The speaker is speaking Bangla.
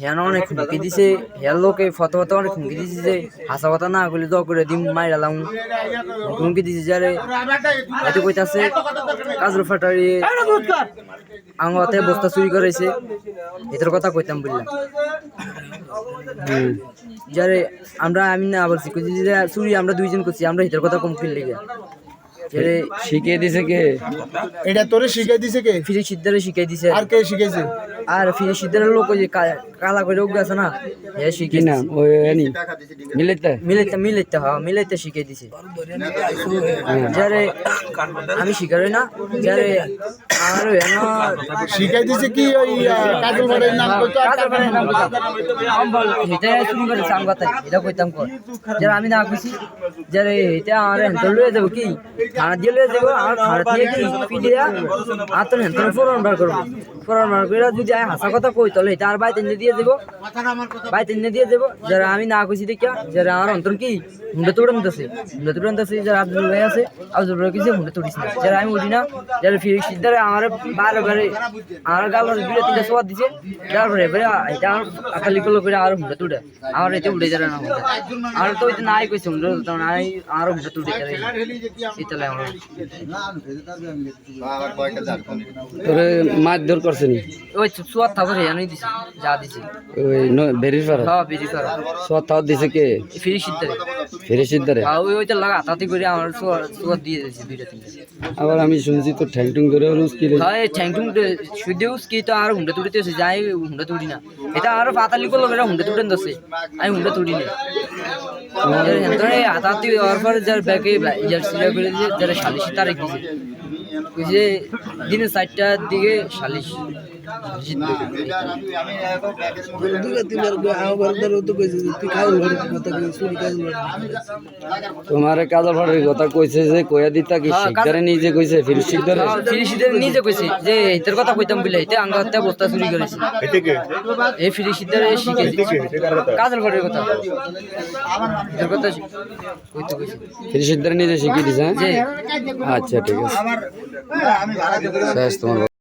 হেন অনেক হুমকি দিছে। হের লোকে ফত ফত অনেক হুমকি দিছে যে হাসা কথা না করলে দ করে দিম মাইরালাম হুমকি দিছে যারে এতে কইতাছে কাজল ফাটারি আঙতে বস্তা চুরি করেছে এটার কথা কইতাম বললাম যারে আমরা আমি না বলছি কইছি যে চুরি আমরা দুইজন করছি আমরা এটার কথা কম ফিল লেগে। শিখিয়ে দিছে কে? এটা তোরে শিখাই দিছে কে? ফিরে সিদ্ধারে শিখাই দিছে। আর কে শিখাইছে আর ফিরে সিদ্ধারের লোক ওই যে কালা করে উঠে আছে না? হে কি শিখাই নাম ওই এনি? মিলেতে? মিলাইতে মিলাইতে হ্যাঁ মিলাইতে শিখাই দিছে। যারে আমি শিকারই না যারে আমার এন শিখাই দিছে কি ওই কাজল ভাড়ের নাম কইতো আর কাজের বাড়ির নাম কইতাম। এটা শুরু করেছে আম কথা এটা কইতাম কর। যারা আমি না খুশি যারা এটা আমার হেন্টল লয়ে যাব কি? থানা দিয়ে লয়ে যাব আমার থানা দিয়ে কি পিডিয়া আর তো হেন্টল ফোরন বার করব। ফোরন বার করে যদি আমি হাসা কথা কই তাহলে এটা আর বাইতে নিয়ে দিয়ে দেবো। বাইতে নিয়ে দিয়ে দেবো যারা আমি না খুশি দেখিয়া যারা আমার অন্তর কি হুন্ডা তোড়ান দিতেছে হুন্ডা তোড়ান দিতেছে যারা আব্দুল ভাই আছে আব্দুল ভাই কিছু হুন্ডা তোড়িস না। যারা আমি উঠি না যারা ফিরে সিদ্ধারে আমার বারে বারে আমার গাল দুটো তিনটা সোয়াদ দিছে। তারপরে এবারে এটা আমার আকালি করল করে আর হুন্ডা তুড়ে আমার এতে উঠে যাবে না হুন্ডা আর তো ওইটা নাই কইছে হুন্ডা তো নাই আর হুন্ডা তুড়ে যাবে শীতলে আমার। তোরে মারধর করছে নি। ওই সোয়াদ থাকবে জানাই দিছে যা দিছে। ওই বেরির পাড়া হ্যাঁ দিছে কে? ফিরে সিদ্ধারে। ফিরে আর ওই ওইটা লাগা তাতে করে আমার সোয়াদ সোয়াদ দিয়ে দিয়েছে দুইটা তিনটা। আবার আমি শুনছি তো ঠ্যাং টুং ধরে হলো কি হয় ঠ্যাংটুং শুধু কি তো আর হুন্ডা তুড়িতে আছে যাই হুন্ডা তুড়ি না। এটা আর পাতালি করল এটা হুন্ডা তুড়েন দছে আমি হুন্ডা তুড়ি না। আতাতি হওয়ার পর যার ব্যাগে ইয়ার করে যারা সালিশ তারিখ যে দিনে চারটার দিকে সালিশ। তোমার কাজল কথা কইছে যে কইয়া দিতা কি হ্যাঁ, শিকদারে নিজে কইছে ফির শিকদারে? হ্যাঁ, নিজে কইছে। যে এটার কথা কইতাম বলে এটা আঙ্গাতে বস্তা চুরি করেছে। এই ফিরিশিদের শিখে কাজল ঘরের কথা। এটার কথা কইতে কইছে। ফির শিকদারে নিজে শিখিয়ে দিছে হ্যাঁ? যে আচ্ছা ঠিক আছে। তোমার